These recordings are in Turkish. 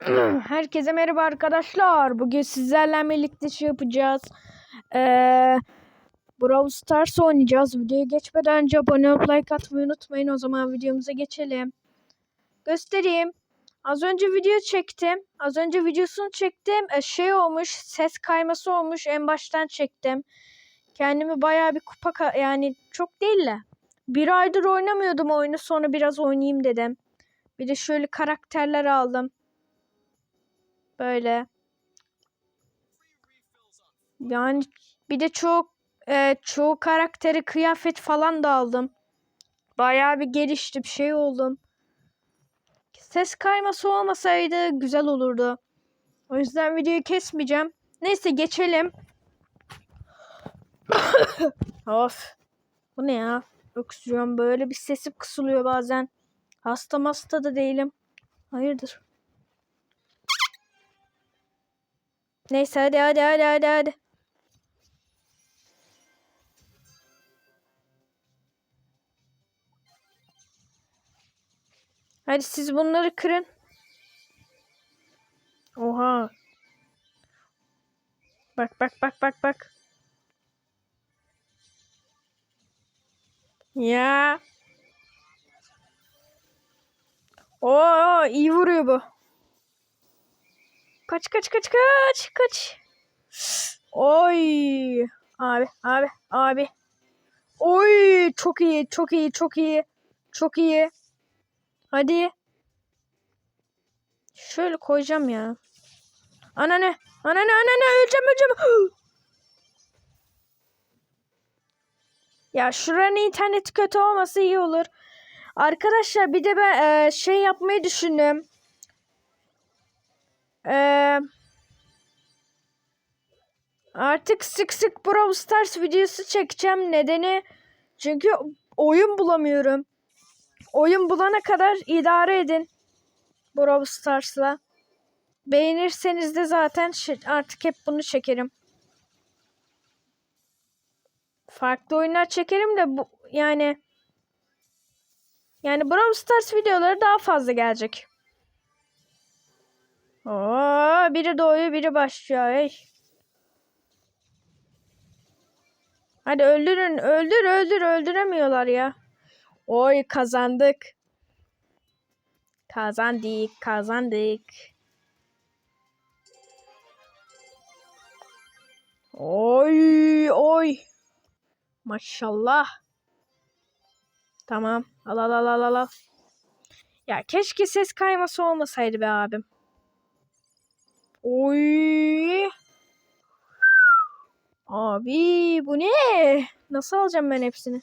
Herkese merhaba arkadaşlar. Bugün sizlerle birlikte şey yapacağız. Ee, Brawl Stars oynayacağız. Videoya geçmeden önce abone olup like atmayı unutmayın. O zaman videomuza geçelim. Göstereyim. Az önce video çektim. Az önce videosunu çektim. Ee, şey olmuş. Ses kayması olmuş. En baştan çektim. Kendimi bayağı bir kupa yani çok değil de. Bir aydır oynamıyordum oyunu. Sonra biraz oynayayım dedim. Bir de şöyle karakterler aldım. Böyle. Yani bir de çok e, çoğu karakteri kıyafet falan da aldım. Bayağı bir gelişti bir şey oldum. Ses kayması olmasaydı güzel olurdu. O yüzden videoyu kesmeyeceğim. Neyse geçelim. of. Bu ne ya? Öksürüyorum böyle bir sesim kısılıyor bazen. Hasta hasta da değilim. Hayırdır? Neyse hadi hadi hadi hadi hadi. Hadi siz bunları kırın. Oha. Bak bak bak bak bak. Ya. Oo iyi vuruyor bu. Kaç kaç kaç kaç kaç. Oy. Abi abi abi. Oy çok iyi çok iyi çok iyi. Çok iyi. Hadi. Şöyle koyacağım ya. Anane. Anane anane öleceğim öleceğim. ya şuranın interneti kötü olması iyi olur. Arkadaşlar bir de ben e, şey yapmayı düşündüm. Eee Artık sık sık Brawl Stars videosu çekeceğim. Nedeni çünkü oyun bulamıyorum. Oyun bulana kadar idare edin. Brawl Stars'la. Beğenirseniz de zaten artık hep bunu çekerim. Farklı oyunlar çekerim de bu yani yani Brawl Stars videoları daha fazla gelecek. Oo, biri doğuyor, biri başlıyor. Ey. Hadi öldürün, öldür, öldür, öldüremiyorlar ya. Oy kazandık. Kazandık, kazandık. Oy, oy. Maşallah. Tamam. Al al al al al. Ya keşke ses kayması olmasaydı be abim. Oy. Abi bu ne? Nasıl alacağım ben hepsini?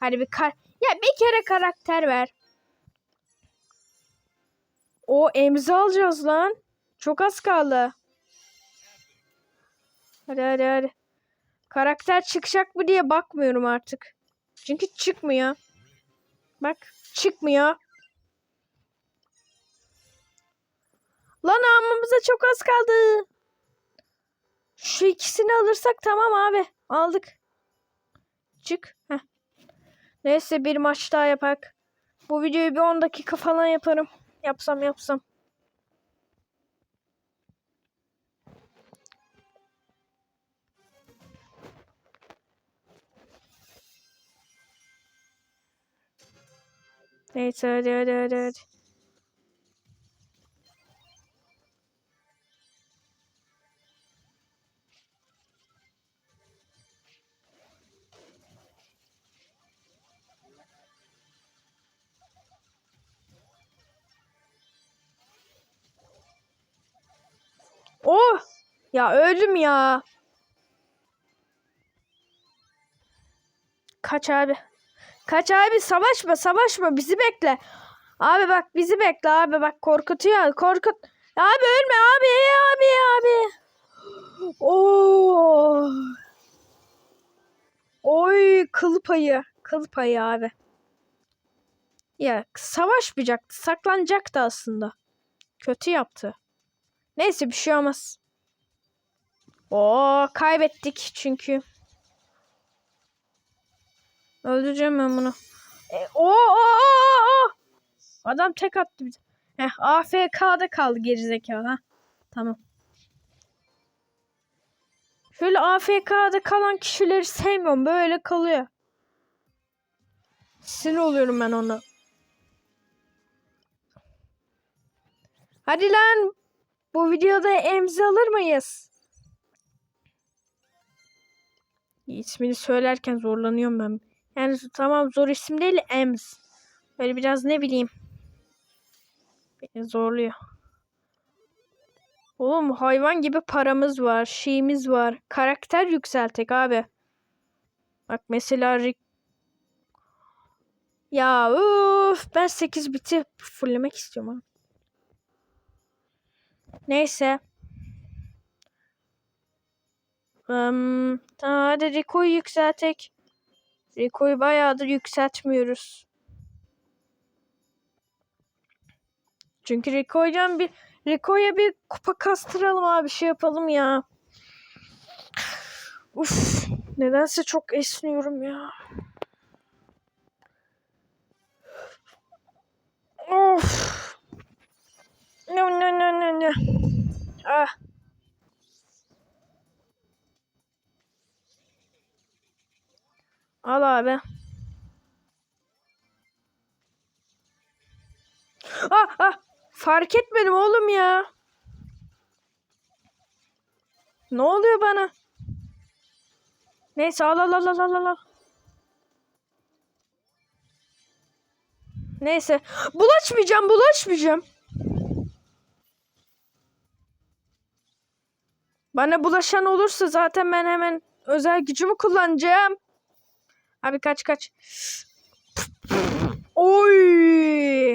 Hadi bir kar ya bir kere karakter ver. O emzi alacağız lan. Çok az kaldı. Hadi hadi hadi. Karakter çıkacak mı diye bakmıyorum artık. Çünkü çıkmıyor. Bak çıkmıyor. Lan almamıza çok az kaldı. Şu ikisini alırsak tamam abi. Aldık. Çık. Heh. Neyse bir maç daha yapak. Bu videoyu bir 10 dakika falan yaparım. Yapsam yapsam. Neyse hadi hadi hadi hadi. Ya öldüm ya. Kaç abi. Kaç abi savaşma savaşma bizi bekle. Abi bak bizi bekle abi bak korkutuyor korkut. Abi ölme abi abi abi. Oo. Oy kıl payı kıl payı abi. Ya savaşmayacaktı saklanacaktı aslında. Kötü yaptı. Neyse bir şey olmaz. Oo kaybettik çünkü. Öldüreceğim ben bunu. E, o, o, o, o. Adam tek attı bize. Heh, AFK'da kaldı gerizekalı ha. Tamam. Şöyle AFK'da kalan kişileri sevmiyorum. Böyle kalıyor. Sinir oluyorum ben ona. Hadi lan. Bu videoda emzi alır mıyız? İsmini söylerken zorlanıyorum ben. Yani tamam zor isim değil Ems. Böyle biraz ne bileyim. Beni zorluyor. Oğlum hayvan gibi paramız var. Şeyimiz var. Karakter yükseltek abi. Bak mesela Rick. Ya uf, ben 8 biti fulllemek istiyorum abi. Neyse. Um, tamam hadi Rico'yu yükseltek. Rico'yu bayağıdır yükseltmiyoruz. Çünkü Rico'yla bir Rico'ya bir kupa kastıralım abi şey yapalım ya. Uf, nedense çok esniyorum ya. Al abi. Ah ah. Fark etmedim oğlum ya. Ne oluyor bana? Neyse al al al al al al. Neyse. Bulaşmayacağım bulaşmayacağım. Bana bulaşan olursa zaten ben hemen özel gücümü kullanacağım. Abi kaç kaç. Oy.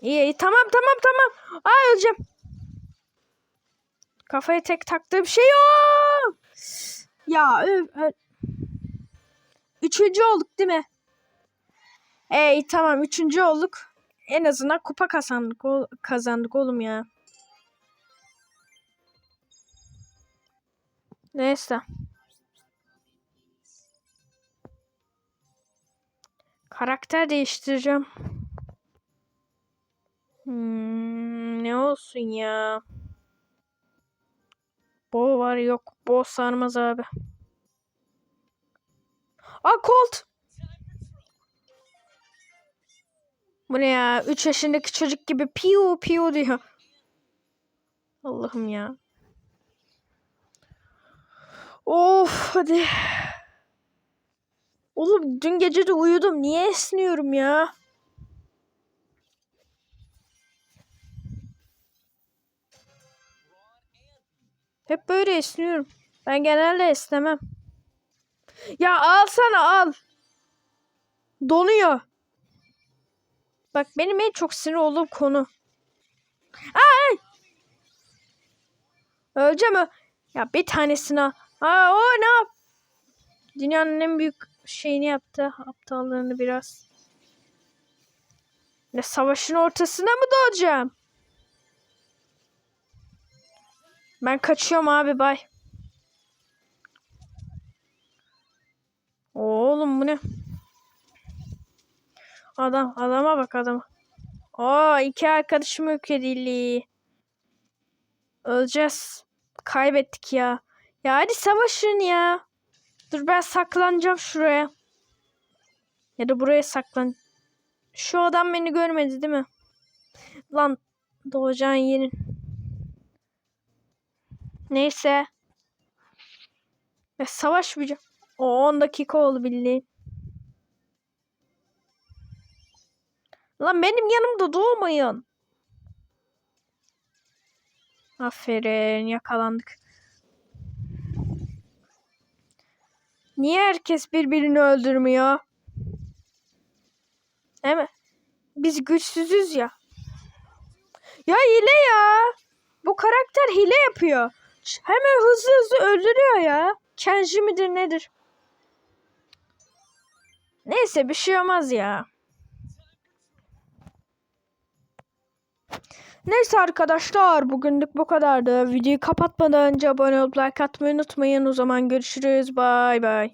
İyi, iyi tamam tamam tamam. Aa öleceğim. Kafaya tek taktığım şey o. Ya öf, öf. Üçüncü olduk değil mi? Ey tamam üçüncü olduk. En azından kupa kazandık, kazandık oğlum ya. Neyse. Karakter değiştireceğim. Hmm, ne olsun ya? Bo var yok. Bo sarmaz abi. Aa Colt. Bu ne ya? 3 yaşındaki çocuk gibi piu piu diyor. Allah'ım ya. Of hadi. Oğlum dün gece de uyudum. Niye esniyorum ya? Hep böyle esniyorum. Ben genelde esnemem. Ya alsana al. Donuyor. Bak benim en çok sinir olduğum konu. Ay! Öleceğim. Ya bir tanesini al. Aa o ne yap? Dünyanın en büyük şeyini yaptı. Aptallığını biraz. Ne savaşın ortasına mı doğacağım? Ben kaçıyorum abi bay. Oğlum bu ne? Adam, adama bak adama. Oo iki arkadaşım yok edildi. Öleceğiz. Kaybettik ya. Ya hadi savaşın ya. Dur ben saklanacağım şuraya. Ya da buraya saklan. Şu adam beni görmedi değil mi? Lan doğacağın yerin. Neyse. Ya savaşmayacağım. O 10 dakika oldu bildiğin. Lan benim yanımda doğmayın. Aferin yakalandık. Niye herkes birbirini öldürmüyor? Değil mi? Biz güçsüzüz ya. Ya hile ya. Bu karakter hile yapıyor. Hemen hızlı hızlı öldürüyor ya. Kenji midir nedir? Neyse bir şey olmaz ya. Neyse arkadaşlar bugünlük bu kadardı. Videoyu kapatmadan önce abone olup like atmayı unutmayın. O zaman görüşürüz. Bay bay.